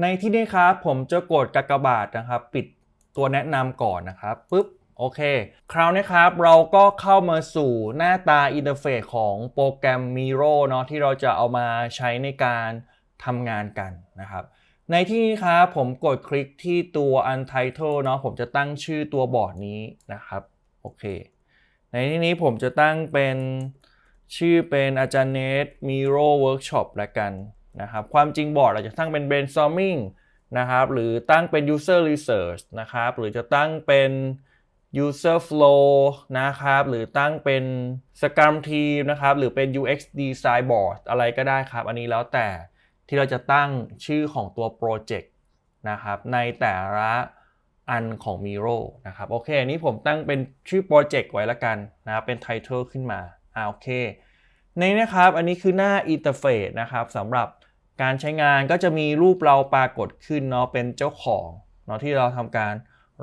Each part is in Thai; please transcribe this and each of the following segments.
ในที่นี้ครับผมจะกดกากบาทนะครับ ปิดตัวแนะนำก่อนนะครับปุ๊บโอเค คราวนี้ครับเราก็เข้ามาสู่หน้าตาอินเทอร์เฟซของโปรแกรม Miro เนาะที่เราจะเอามาใช้ในการทำงานกันนะครับ ในที่นี้ครับผมกดคลิกที่ตัว Untitled เนาะผมจะตั้งชื่อตัวบอร์ดนี้นะครับโอเค ในที่นี้ผมจะตั้งเป็นชื่อเป็นอาจารย์เนท Miro Workshop ละกัน นะครับความจริงบอร์ดเราจะตั้งเป็น brainstorming นะครับหรือตั้งเป็น user research นะครับหรือจะตั้งเป็น user flow นะครับหรือตั้งเป็น scrum team นะครับหรือเป็น UX design board อะไรก็ได้ครับ อันนี้แล้วแต่ที่เราจะตั้งชื่อของตัว project นะครับในแต่ละอันของ Miro นะครับโอเคอันนี้ผมตั้งเป็นชื่อโปรเจกต์ไว้ละกันนะครับเป็น title ขึ้นมาอ่าโอเคในนะครับอันนี้คือหน้าอินเทอร์เฟซนะครับสำหรับ การใช้งานก็จะมีรูปเราปรากฏขึ้นเนาะเป็นเจ้าของเนาะที่เราทำการ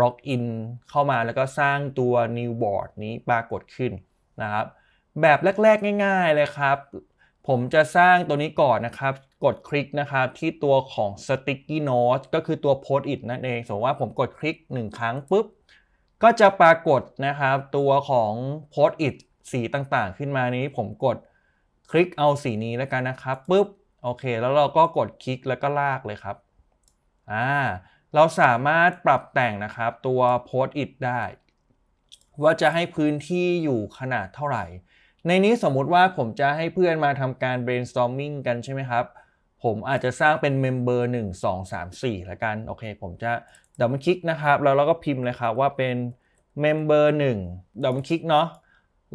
log in เข้ามาแล้วก็สร้างตัว new board นี้ปรากฏขึ้นนะครับ แบบแรก ๆ ง่าย ๆ เลยครับ ผมจะสร้างตัวนี้ก่อนนะครับ กดคลิกนะครับที่ตัวของ sticky note ก็คือตัว post it นั่นเอง สมมติว่าผมกดคลิก 1 ครั้งปุ๊บ ก็จะปรากฏนะครับตัวของ post it สีต่างๆ ขึ้นมานี้ผมกดคลิกเอาสีนี้แล้วกันนะครับปุ๊บ โอเค แล้วเราก็กดคลิกแล้วก็ลากเลยครับอ่าเราสามารถปรับแต่งนะครับตัว post it ได้ ว่าจะให้พื้นที่อยู่ขนาดเท่าไหร่ ในนี้สมมุติว่าผมจะให้เพื่อนมาทำการ brainstorming กันใช่ไหมครับ ผมอาจจะสร้างเป็น member 1 2 3 4ละกันโอเค ผมจะดับเบิลคลิกนะครับ แล้วเราก็พิมพ์เลยครับว่าเป็น member 1ดับเบิลคลิกเนาะ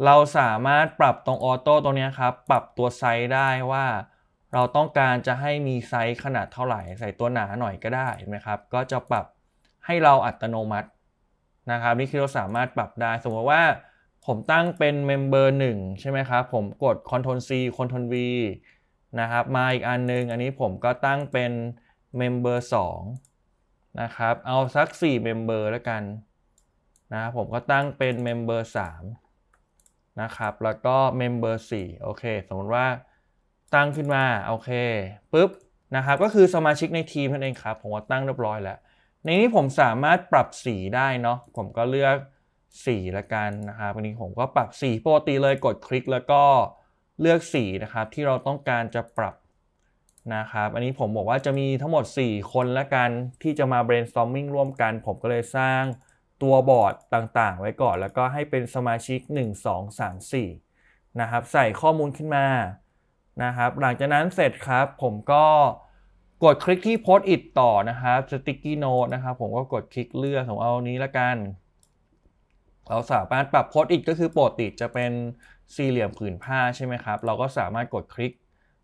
เราสามารถปรับตรงออโต้ตรงนี้ครับ ปรับตัวไซส์ได้ว่า เราต้องการจะให้มีไซส์ขนาดเท่าไหร่ ใส่ตัวหนาหน่อยก็ได้เห็นไหมครับ ก็จะปรับให้เราอัตโนมัตินะครับนี่คือเราสามารถปรับได้ สมมติว่าผมตั้งเป็น member 1ใช่ไหมครับ ผมกด Ctrl C Ctrl V นะครับ มาอีกอันนึง อันนี้ผมก็ตั้งเป็น member 2นะครับ เอาสัก4 member แล้วกันนะครับผมก็ตั้งเป็น member 3นะครับ แล้วก็ member 4โอเค สมมติว่า ตั้งขึ้นมาโอเคปุ๊บนะครับก็คือสมาชิกในทีมนั่นเองครับ ผมว่าตั้งเรียบร้อยแล้ว ในนี้ผมสามารถปรับสีได้เนาะผมก็เลือกสีละกันนะครับวันนี้ผมก็ปรับสีปกติเลยกดคลิกแล้วก็เลือกสีนะครับที่เราต้องการจะปรับนะครับ อันนี้ผมบอกว่าจะมีทั้งหมด 4 คนละกันที่จะมา brainstorming ร่วมกัน ผมก็เลยสร้างตัวบอร์ดต่างๆ ไว้ก่อน แล้วก็ให้เป็นสมาชิก 1 2 3 4นะครับใส่ข้อมูลขึ้นมา นะครับ หลังจากนั้นเสร็จครับ ผมก็กดคลิกที่ post it ต่อนะครับ sticky note นะครับผมก็กดคลิกเลือกของเอานี้ละกัน เราสามารถปรับ post it ก็คือปกติจะเป็นสี่เหลี่ยมผืนผ้าใช่ไหมครับ เราก็สามารถกดคลิก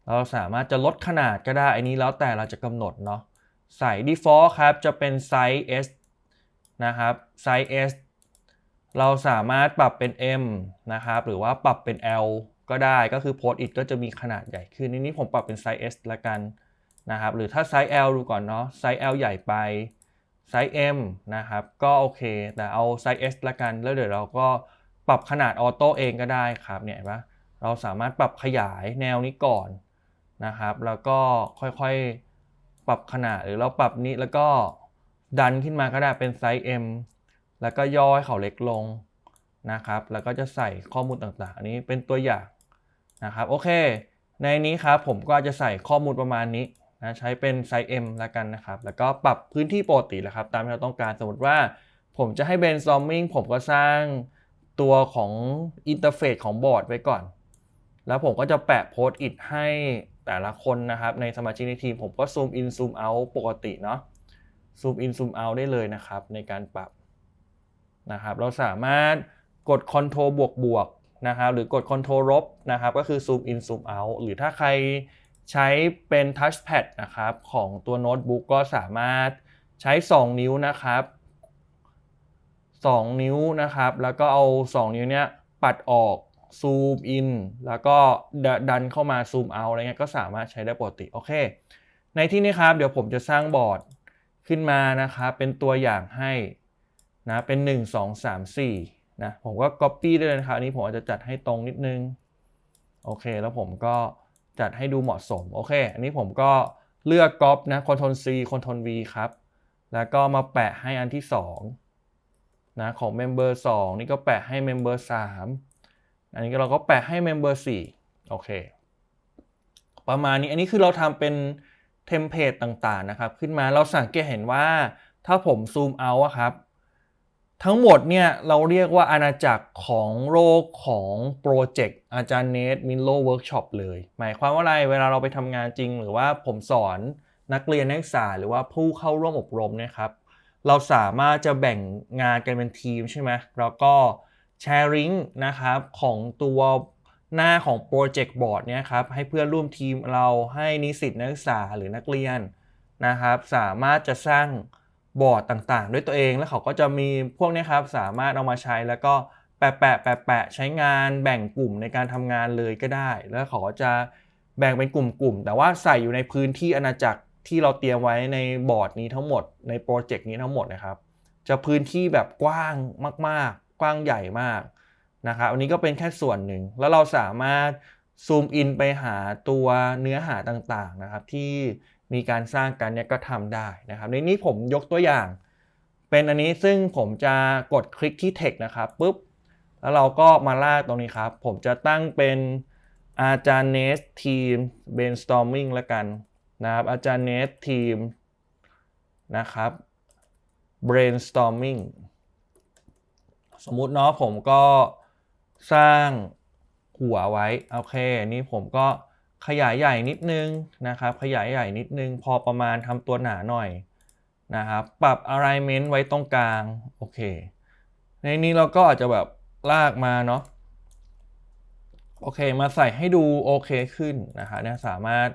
เราสามารถจะลดขนาดก็ได้ อันนี้แล้วแต่เราจะกำหนดเนาะใส่ default ครับ จะเป็นไซส์ S นะครับไซส์ S เราสามารถปรับเป็น M นะครับ หรือว่าปรับเป็น L ก็ได้ก็คือ post it ก็จะมีขนาดใหญ่ขึ้นนี้ผมปรับเป็นไซส์ S ละกันนะครับหรือถ้าไซส์ L ดูก่อนเนาะไซส์ L ใหญ่ไปไซส์ M นะครับก็โอเค แต่เอาไซส์ S ละกัน แล้วเดี๋ยวเราก็ปรับขนาดออโต้เองก็ได้ครับเนี่ยเห็นปะเราสามารถปรับขยายแนวนี้ก่อนนะครับ แล้วก็ค่อยๆปรับขนาดหรือเราปรับนี้แล้วก็ดันขึ้นมาก็ได้เป็นไซส์ M แล้วก็ย่อให้เขาเล็กลงนะครับ แล้วก็จะใส่ข้อมูลต่างๆ อันนี้เป็นตัวอย่าง นะครับโอเค ในนี้ครับผมก็จะใส่ข้อมูลประมาณนี้นะใช้เป็นไซส์ M แล้วกันนะครับ แล้วก็ปรับพื้นที่ปกติแหละครับ ตามที่เราต้องการสมมติว่าผมจะให้ brainstorming ผมก็สร้างตัวของอินเทอร์เฟซของบอร์ดไว้ก่อน แล้วผมก็จะแปะโพสต์อิทให้แต่ละคนนะครับ ในสมาชิกในทีมผมก็ซูมอินซูมเอาปกติเนาะซูมอินซูมเอาได้เลยนะครับ ในการปรับนะครับ เราสามารถกด Ctrl บวกบวก นะครับหรือกด Ctrl ลบนะครับก็คือซูมอินซูมเอาหรือถ้าใครใช้เป็น Touchpad นะครับของตัวโน้ตบุ๊กก็สามารถใช้ 2 นิ้วนะครับ 2 นิ้วนะครับ แล้วก็เอา 2 นิ้วเนี้ยปัดออกซูมอินแล้วก็ดันเข้ามาซูมเอาอะไรเงี้ยก็สามารถใช้ได้ปกติ โอเค ในที่นี้ครับ เดี๋ยวผมจะสร้างบอร์ดขึ้นมานะครับ เป็นตัวอย่างให้นะเป็น 1 2 3 4 นะผมก็ Copy ได้เลยนะครับอันนี้ผมอาจจะจัดให้ตรงนิดนึงโอเค แล้วผมก็จัดให้ดูเหมาะสมโอเค อันนี้ผมก็เลือกก๊อปนะ Ctrl C Ctrl V ครับ แล้วก็มาแปะให้อันที่2นะของ Member 2 นี่ก็แปะให้ Member 3 อันนี้เราก็แปะให้ Member 4 โอเค ประมาณนี้อันนี้คือเราทำเป็นเทมเพลตต่างๆนะครับ ขึ้นมาเราสังเกตเห็นว่าถ้าผมซูมเอาอะครับ ทั้งหมดเนี่ยเราเรียกว่าอาณาจักรของโลกของโปรเจกต์อาจารย์เนทมินโลเวิร์กช็อปเลย หมายความว่าอะไรเวลาเราไปทำงานจริง หรือว่าผมสอนนักเรียนนักศึกษาหรือว่าผู้เข้าร่วมอบรมนะครับเราสามารถจะแบ่งงานกันเป็นทีมใช่ไหมแล้วก็แชร์ริงนะครับของตัวหน้าของโปรเจกต์บอร์ดเนี่ยครับให้เพื่อนร่วมทีมเราให้นิสิตนักศึกษาหรือนักเรียนนะครับ สามารถจะสร้าง บอร์ดต่างๆ ด้วยตัวเอง แล้วเขาก็จะมีพวกนี้ครับสามารถเอามาใช้แล้วก็แปะแปะแปะแปะใช้งานแบ่งกลุ่มในการทำงานเลยก็ได้ แล้วเขาก็จะแบ่งเป็นกลุ่มๆแต่ว่าใส่อยู่ในพื้นที่อาณาจักรที่เราเตรียมไว้ในบอร์ดนี้ทั้งหมดในโปรเจกต์นี้ทั้งหมดนะครับ จะพื้นที่แบบกว้างมาก ๆ กว้างใหญ่มากนะครับอันนี้ก็เป็นแค่ส่วนหนึ่ง แล้วเราสามารถซูมอินไปหาตัวเนื้อหาต่างๆนะครับที่ มีการสร้างกันเนี่ยก็ทำได้นะครับในนี้ผมยกตัวอย่าง เป็นอันนี้ซึ่งผมจะกดคลิกที่ text นะครับปุ๊บแล้วเราก็มาลากตรงนี้ครับ ผมจะตั้งเป็นอาจารย์เนสทีม brainstorming แล้วกันนะครับอาจารย์เนสทีมนะครับ brainstorming สมมุติเนาะผมก็สร้างหัวไว้ โอเค นี่ผมก็ ขยายใหญ่นิดนึงนะครับ ขยายใหญ่นิดนึง พอประมาณทำตัวหนาหน่อยนะครับ ปรับ alignment ไว้ตรงกลาง โอเค ในนี้เราก็อาจจะแบบลากมาเนาะ โอเค มาใส่ให้ดูโอเคขึ้นนะครับเนี่ยสามารถ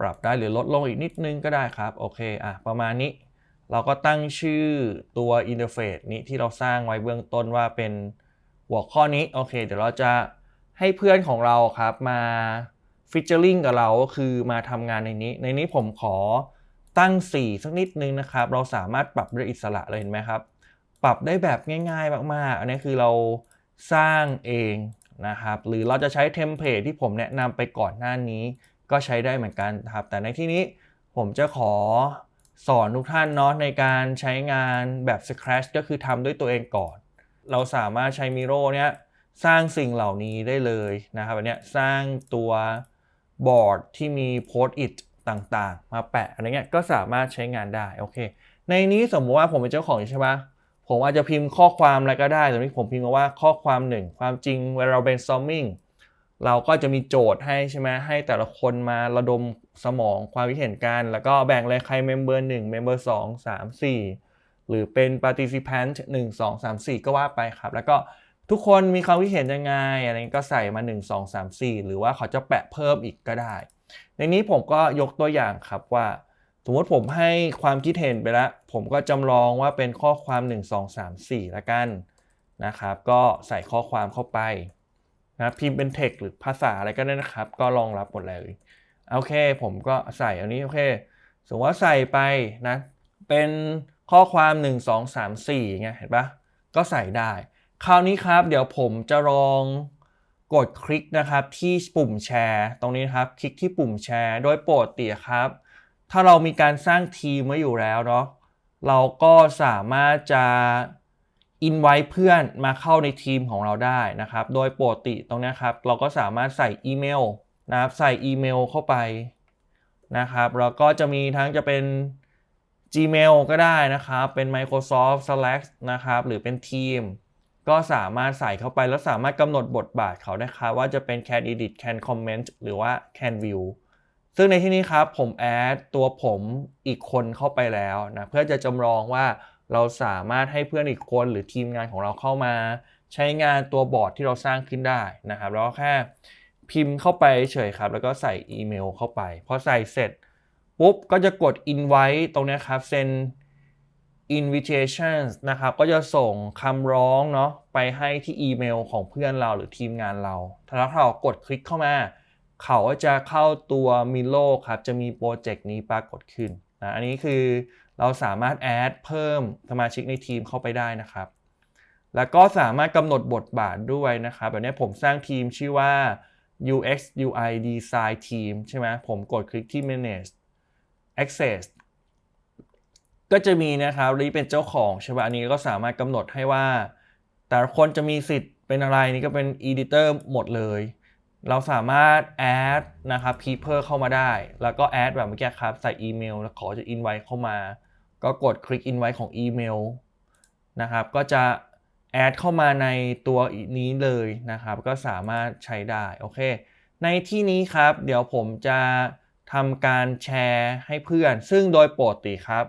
ปรับได้หรือลดลงอีกนิดนึงก็ได้ครับ โอเค อะ ประมาณนี้ เราก็ตั้งชื่อตัวอินเทอร์เฟซนี้ที่เราสร้างไว้เบื้องต้นว่าเป็นหัวข้อนี้ โอเค เดี๋ยวเราจะให้เพื่อนของเราครับมา ฟิชเจอร์ลิงกับเราก็คือมาทำงานในนี้ ในนี้ผมขอตั้งสีสักนิดนึงนะครับ เราสามารถปรับด้วยอิสระเลยเห็นไหมครับ ปรับได้แบบง่ายๆมากๆ อันนี้คือเราสร้างเองนะครับ หรือเราจะใช้เทมเพลตที่ผมแนะนำไปก่อนหน้านี้ ก็ใช้ได้เหมือนกันครับ แต่ในที่นี้ผมจะขอสอนทุกท่านเนาะในการใช้งานแบบ Scratch ก็คือทำด้วยตัวเองก่อน เราสามารถใช้ Miro เนี้ยสร้างสิ่งเหล่านี้ได้เลยนะครับอันเนี้ยสร้างตัว บอร์ดที่มีโพสต์อิทต่างๆ มาแปะอะไรเงี้ยก็สามารถใช้งานได้โอเค ในนี้สมมติว่าผมเป็นเจ้าของใช่ไหมผมอาจจะพิมพ์ข้อความอะไรก็ได้แต่นี้ผมพิมพ์มาว่าข้อความหนึ่งความจริงเวลาเรา brainstorming เราก็จะมีโจทย์ให้ใช่ไหมให้แต่ละคนมาระดมสมองความคิดเห็นกัน แล้วก็แบ่งเลยใครเมมเบอร์หนึ่งเมมเบอร์สองสามสี่หรือเป็น participant 1 2 3 4 ก็ว่าไปครับ แล้วก็ ทุกคนมีความคิดเห็นยังไงอะไรก็ใส่มา 1 2 3 4 หรือว่าเขาจะแปะเพิ่มอีกก็ได้ ในนี้ผมก็ยกตัวอย่างครับว่า สมมติผมให้ความคิดเห็นไปแล้ว ผมก็จำลองว่าเป็นข้อความ 1 2 3 4 ละกันนะครับ ก็ใส่ข้อความเข้าไปนะพิมพ์เป็น text หรือภาษาอะไรก็ได้นะครับ ก็รองรับหมดเลยโอเค ผมก็ใส่อันนี้โอเค สมมติว่าใส่ไปนะเป็นข้อความ 1 2 3 4เงี้ยเห็นปะก็ใส่ได้ คราวนี้ครับ เดี๋ยวผมจะลองกดคลิกนะครับที่ปุ่มแชร์ ตรงนี้ครับคลิกที่ปุ่มแชร์ โดยโปรดเตียครับ ถ้าเรามีการสร้างทีมไว้อยู่แล้วเนาะเราก็สามารถจะอินไว้เพื่อนมาเข้าในทีมของเราได้นะครับ โดยปกติตรงนี้ครับ เราก็สามารถใส่อีเมลนะครับใส่อีเมลเข้าไปนะครับแล้วก็จะมีทั้งจะเป็น Gmail ก็ได้นะครับ เป็น Microsoft Slack นะครับ หรือเป็นทีม ก็สามารถใส่เข้าไปแล้วสามารถกำหนดบทบาทเขาได้ครับว่าจะเป็น can edit can comment หรือว่า can view ซึ่งในที่นี้ครับผมแอดตัวผมอีกคนเข้าไปแล้วนะเพื่อจะจำลองว่าเราสามารถให้เพื่อนอีกคนหรือทีมงานของเราเข้ามา ใช้งานตัวบอร์ดที่เราสร้างขึ้นได้นะครับแล้วก็แค่พิมพ์เข้าไปเฉยครับ แล้วก็ใส่อีเมลเข้าไปพอใส่เสร็จปุ๊บก็จะกด invite ตรงนี้ครับเซ็น invitations นะครับก็จะส่งคำร้องเนาะไปให้ที่อีเมลของเพื่อนเราหรือทีมงานเรา ถ้าเรากดคลิกเข้ามา เขาจะเข้าตัว Milo ครับ จะมีโปรเจกต์นี้ปรากฏขึ้นนะอันนี้คือเราสามารถแอดเพิ่มสมาชิกในทีมเข้าไปได้นะครับ แล้วก็สามารถกำหนดบทบาทด้วยนะครับ แบบนี้ผมสร้างทีมชื่อว่า UX UI Design Team ใช่ไหมผมกดคลิกที่ Manage access ก็จะมีนะครับรีเป็นเจ้าของใช่ป่ะอันนี้ก็สามารถกำหนดให้ว่า แต่ละคนจะมีสิทธิ์เป็นอะไรนี่ก็เป็น editor หมดเลย เราสามารถ add นะครับ people เข้ามาได้ แล้วก็ add แบบเมื่อกี้ครับ ใส่อีเมลแล้วขอจะ invite เข้ามา ก็กดคลิก invite ของอีเมลนะครับ ก็จะ add เข้ามาในตัวนี้เลยนะครับ ก็สามารถใช้ได้โอเค ในที่นี้ครับ เดี๋ยวผมจะทำการแชร์ให้เพื่อน ซึ่งโดยปกติครับ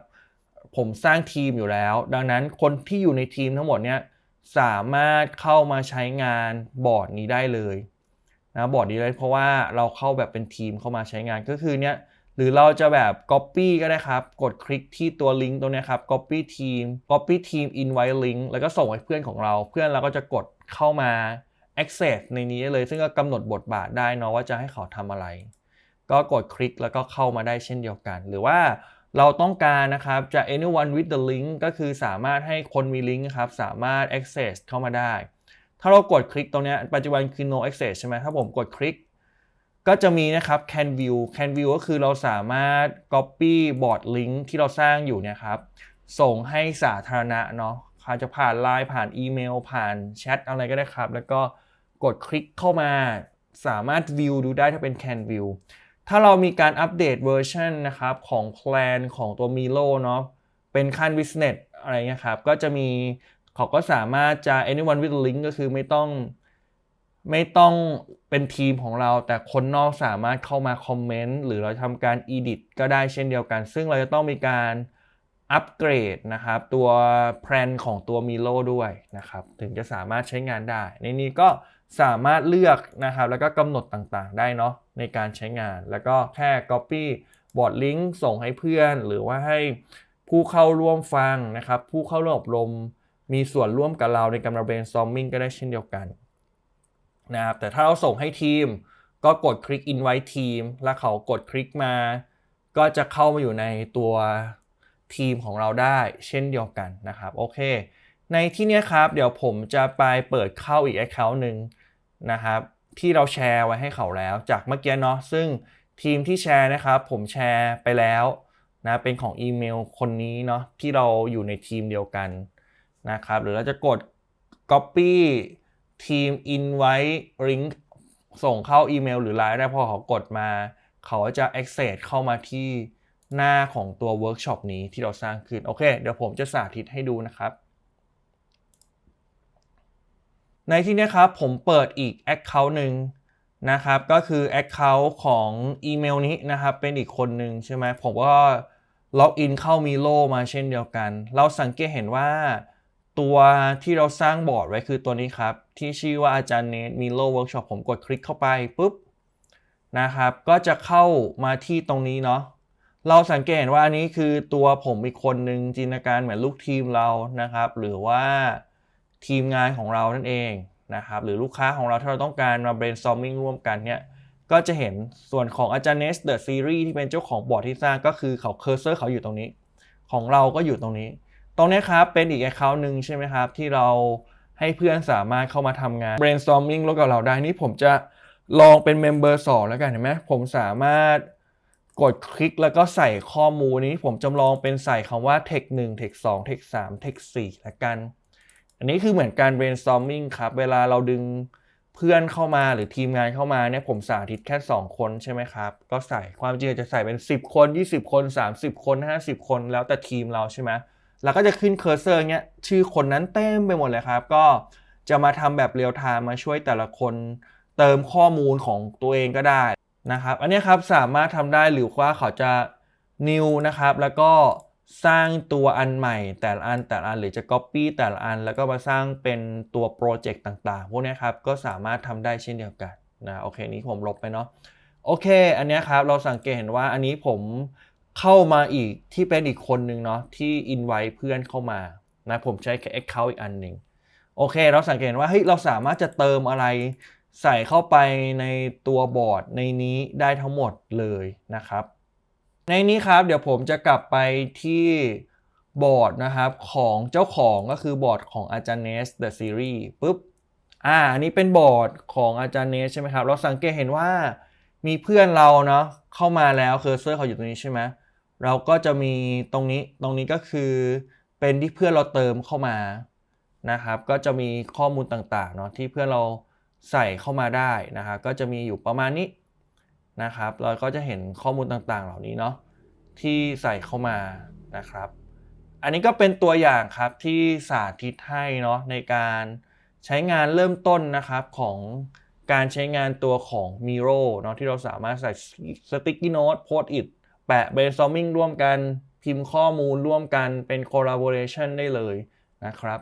ผมสร้างทีมอยู่แล้ว ดังนั้นคนที่อยู่ในทีมทั้งหมดเนี้ยสามารถเข้ามาใช้งานบอร์ดนี้ได้เลยนะบอร์ดนี้เลยเพราะว่าเราเข้าแบบเป็นทีมเข้ามาใช้งานก็คือเนี้ยหรือเราจะแบบ Copy ก็ได้ครับ กดคลิกที่ตัวลิงก์ตรงนี้ครับ Copy Team Copy Team Invite Link แล้วก็ส่งให้เพื่อนของเรา เพื่อนเราก็จะกดเข้ามา Access ในนี้เลย ซึ่งก็กำหนดบทบาทได้เนาะว่าจะให้เขาทำอะไร ก็กดคลิกแล้วก็เข้ามาได้เช่นเดียวกัน หรือว่า เราต้องการนะครับ จะ anyone with the link ก็คือสามารถให้คนมีลิงก์ครับ สามารถ access เข้ามาได้ ถ้าเรากดคลิกตรงนี้ปัจจุบันคือ no access ใช่ไหมถ้าผมกดคลิก ก็จะมีนะครับ can view can view ก็คือเราสามารถ copy board link ที่เราสร้างอยู่เนี่ยครับ ส่งให้สาธารณะเนาะอาจจะผ่านไลน์ผ่านอีเมล ผ่านแชทอะไรก็ได้ครับ แล้วก็กดคลิกเข้ามาสามารถ view ดูได้ถ้าเป็น can view ถ้าเรามีการอัปเดตเวอร์ชันนะครับของแพลนของตัว Milo เนาะเป็นขั้น business อะไรเงี้ยครับ ก็จะมีเขาก็สามารถจะ anyone with link ก็คือไม่ต้องไม่ต้องเป็นทีมของเรา แต่คนนอกสามารถเข้ามาคอมเมนต์หรือเราทำการ edit ก็ได้เช่นเดียวกัน ซึ่งเราจะต้องมีการอัปเกรดนะครับ ตัวแพลนของตัว Milo ด้วยนะครับ ถึงจะสามารถใช้งานได้ ในนี้ก็ สามารถเลือกนะครับแล้วก็กำหนดต่างๆ ได้เนาะในการใช้งาน แล้วก็แค่ copy บอร์ดลิงก์ส่งให้เพื่อน หรือว่าให้ผู้เข้าร่วมฟังนะครับ ผู้เข้าร่วมอบรม มีส่วนร่วมกับเราในการ brainstorming ก็ได้เช่นเดียวกันนะครับแต่ถ้าเราส่งให้ทีม ก็กดคลิก invite team แล้วเขากดคลิกมา ก็จะเข้ามาอยู่ในตัวทีมของเราได้เช่นเดียวกันนะครับ โอเค ในที่นี้ครับ เดี๋ยวผมจะไปเปิดเข้าอีก account หนึ่ง นะครับ ที่เราแชร์ไว้ให้เขาแล้ว จากเมื่อกี้เนาะซึ่งทีมที่แชร์นะครับ ผมแชร์ไปแล้วนะเป็นของอีเมลคนนี้เนาะที่เราอยู่ในทีมเดียวกันนะครับ หรือเราจะกด copy ทีม invite link ส่งเข้าอีเมลหรือไลน์ได้พอเขากดมา เขาจะ access เข้ามาที่หน้าของตัวเวิร์กช็อปนี้ที่เราสร้างขึ้น โอเค เดี๋ยวผมจะสาธิตให้ดูนะครับ ในที่นี้ครับผมเปิดอีก Account หนึ่งนะครับ ก็คือ Account ของอีเมลนี้นะครับ เป็นอีกคนหนึ่งใช่ไหมผมก็ล็อกอินเข้า Milo มาเช่นเดียวกัน เราสังเกตเห็นว่าตัวที่เราสร้างบอร์ดไว้คือตัวนี้ครับ ที่ชื่อว่าอาจารย์เนท Milo Workshop ผมกดคลิกเข้าไปปุ๊บนะครับ ก็จะเข้ามาที่ตรงนี้เนาะเราสังเกตเห็นว่าอันนี้คือตัวผมอีกคนหนึ่งจินตนาการเหมือนลูกทีมเรานะครับ หรือว่า ทีมงานของเรานั่นเองนะครับหรือลูกค้าของเราถ้าเราต้องการมา brainstorming ร่วมกันเนี่ยก็จะเห็นส่วนของอาจารย์เนสเดอะซีรีส์ที่เป็นเจ้าของบอร์ดที่สร้างก็คือเขาเคอร์เซอร์เขาอยู่ตรงนี้ ของเราก็อยู่ตรงนี้ ตรงนี้ครับเป็นอีก account หนึ่งใช่ไหมครับ ที่เราให้เพื่อนสามารถเข้ามาทำงาน brainstorming ร่วมกับเราได้นี่ผมจะลองเป็น member 2แล้วกันเห็นไหมผมสามารถกดคลิกแล้วก็ใส่ข้อมูลนี้ผมจำลองเป็นใส่คำว่า text 1 text 2 text 3 text 4ละกัน อันนี้คือเหมือนการ brainstorming ครับ เวลาเราดึงเพื่อนเข้ามาหรือทีมงานเข้ามาเนี่ยผมสาธิตแค่ 2 คนใช่ไหมครับ ก็ใส่ความจริงจะใส่เป็น 10 คน 20 คน 30 คน 50 คน แล้วแต่ทีมเราใช่ไหมแล้วก็จะขึ้นเคอร์เซอร์เนี้ยชื่อคนนั้นเต็มไปหมดเลยครับ ก็จะมาทำแบบเรียลไทม์มาช่วยแต่ละคนเติมข้อมูลของตัวเองก็ได้นะครับ อันนี้ครับสามารถทำได้หรือว่าเขาจะ new นะครับแล้วก็ สร้างตัวอันใหม่แต่ละอันแต่ละอันหรือจะ copy แต่ละอัน แล้วก็มาสร้างเป็นตัวโปรเจกต์ต่างๆ พวกนี้ครับก็สามารถทำได้เช่นเดียวกันนะโอเคนี้ผมลบไปเนาะโอเค อันนี้ครับเราสังเกตเห็นว่าอันนี้ผมเข้ามาอีกที่เป็นอีกคนนึงเนาะที่ invite เพื่อนเข้ามานะผมใช้แค่ account อีกอันหนึ่งโอเค เราสังเกตเห็นว่าเฮ้ยเราสามารถจะเติมอะไรใส่เข้าไปในตัวบอร์ดในนี้ได้ทั้งหมดเลยนะครับ ในนี้ครับเดี๋ยวผมจะกลับไปที่บอร์ดนะครับของเจ้าของก็คือบอร์ดของอาจารย์เนส The Series ปุ๊บอ่าอันนี้เป็นบอร์ดของอาจารย์เนสใช่ไหมครับเราสังเกตเห็นว่ามีเพื่อนเราเนาะเข้ามาแล้วเคอร์เซอร์เขาอยู่ตรงนี้ใช่ไหมเราก็จะมีตรงนี้ตรงนี้ก็คือเป็นที่เพื่อนเราเติมเข้ามานะครับ ก็จะมีข้อมูลต่างๆเนาะที่เพื่อนเราใส่เข้ามาได้นะครับก็จะมีอยู่ประมาณนี้ นะครับเราก็จะเห็นข้อมูลต่างๆ เหล่านี้เนาะที่ใส่เข้ามานะครับ อันนี้ก็เป็นตัวอย่างครับที่สาธิตให้เนาะในการใช้งานเริ่มต้นนะครับของการใช้งานตัวของ Miro เนาะที่เราสามารถใส่ Sticky Note Post It แปะ brainstorming ร่วมกันพิมพ์ข้อมูลร่วมกันเป็น collaboration ได้เลยนะครับ